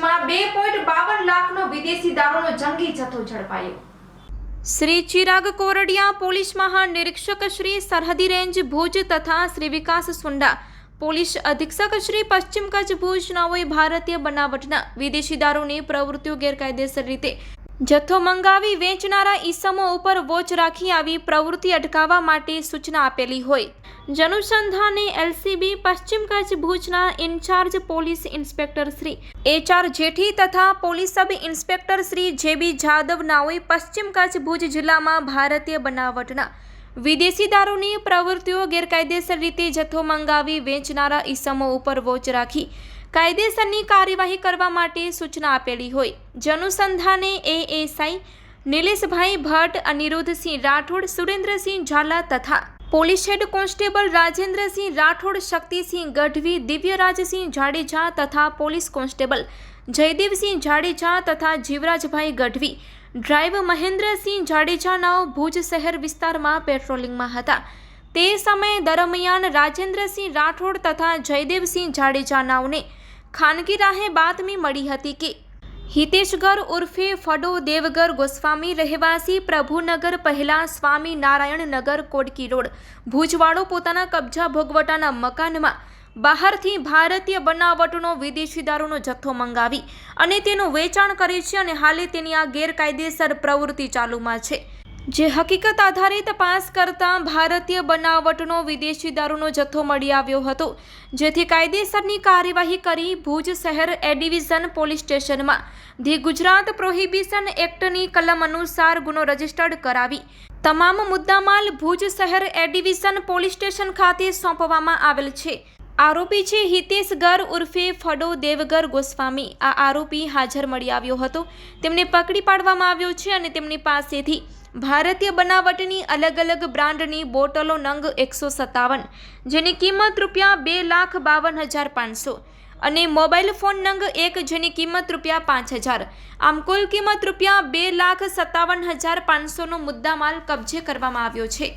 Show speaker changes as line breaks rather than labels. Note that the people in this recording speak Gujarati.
કચ્છમાં બે પોઈન્ટ બાવન વિદેશી દારૂનો જંગી જથ્થો ઝડપાયો.
શ્રી ચિરાગ કોરડિયા પોલીસ મહાનિરીક્ષક શ્રી સરહદી રેન્જ ભુજ તથા શ્રી વિકાસ સુંડા, પોલીસ અધિક્ષક શ્રી પશ્ચિમ કચ્છ ભુજ, નાઓએ ભારતીય બનાવટના વિદેશી દારૂની પ્રવૃત્તિઓ ગેરકાયદેસર રીતે જથ્થો મંગાવી વેચનારા ઈસમો ઉપર વોચ રાખી આવી પ્રવૃત્તિ અટકાવવા માટે સૂચના આપેલી હોય. જનુસંધાને એલસીબી, પશ્ચિમ કચ્છ ભુજના in charge police inspector Shri H R Jethi તથા police sub inspector Shri J B Jadav નાઓએ પશ્ચિમ કચ્છ ભુજ જિલ્લામાં ભારતીય બનાવટના વિદેશી દારૂની પ્રવૃત્તિઓ ગેરકાયદેસર રીતે જથ્થો મંગાવી વેચનારા ઈસમો ઉપર વોચ રાખી કાયદેસરની કાર્યવાહી કરવા માટે સૂચના આપેલી હોય. જનુસંધાને એએસઆઈ નિલેશભાઈ ભટ્ટ, અનિરુદ્ધસિંહ રાઠોડ, સુરેન્દ્રસિંહ ઝાલા તથા police head constable Rajendrasinh Rathod, Shaktisinh Gadhvi, Divyarajsinh Jadeja તથા પોલીસ કોન્સ્ટેબલ જયદેવસિંહ જાડેજા તથા જીવરાજભાઈ ગઢવી, ડ્રાઈવ મહેન્દ્રસિંહ જાડેજા નાઓ ભુજ શહેર વિસ્તારમાં પેટ્રોલિંગમાં હતા. તે સમયે દરમિયાન રાજેન્દ્રસિંહ રાઠોડ તથા જયદેવસિંહ જાડેજા નાવને ખાનગી રાહે બાતમી મળી હતી કે હિતેશગર ઉર્ફે ફડો દેવગર ગોસ્વામી રહેવાસી પ્રભુનગર પહેલાં સ્વામી નારાયણનગર કોટકી રોડ. ભુજવાડો પોતાના કબજા ભોગવટાના મકાનમાં બહારથી ભારતીય બનાવટનો વિદેશી દારૂનો જથ્થો મંગાવી અને તેનું વેચાણ કરે છે અને હાલે તેની આ ગેરકાયદેસર પ્રવૃત્તિ ચાલુમાં છે. જે હકીકત આધારે તપાસ કરતા ભારતીય બનાવટનો વિદેશી દારૂનો જથ્થો મળી આવ્યો હતો, જેથી કાયદેસરની કાર્યવાહી કરી ભુજ શહેર એ ડિવિઝન પોલીસ સ્ટેશનમાં. ધી ગુજરાત પ્રોહિબિશન એક્ટની કલમ અનુસાર ગુનો રજીસ્ટર્ડ કરાવી તમામ મુદ્દામાલ ભુજ શહેર એ ડિવિઝન પોલીસ સ્ટેશન ખાતે સોંપવામાં આવેલ છે. આરોપી છે હિતેશ ગર ઉર્ફે ફડો દેવગર ગોસ્વામી. આ આરોપી હાજર મળી આવ્યો હતો. તેમને પકડી પાડવામાં આવ્યો છે અને તેમની પાસેથી ભારતીય બનાવટની અલગ અલગ બ્રાન્ડની બોટલો નંગ એકસો સત્તાવન, જેની કિંમત રૂપિયા બે લાખ બાવન હજાર પાંચસો અને મોબાઈલ ફોન નંગ એક, જેની કિંમત રૂપિયા પાંચ હજાર. આમ કુલ કિંમત રૂપિયા બે લાખ સત્તાવન હજાર પાંચસોનો મુદ્દામાલ કબજે કરવામાં આવ્યો છે.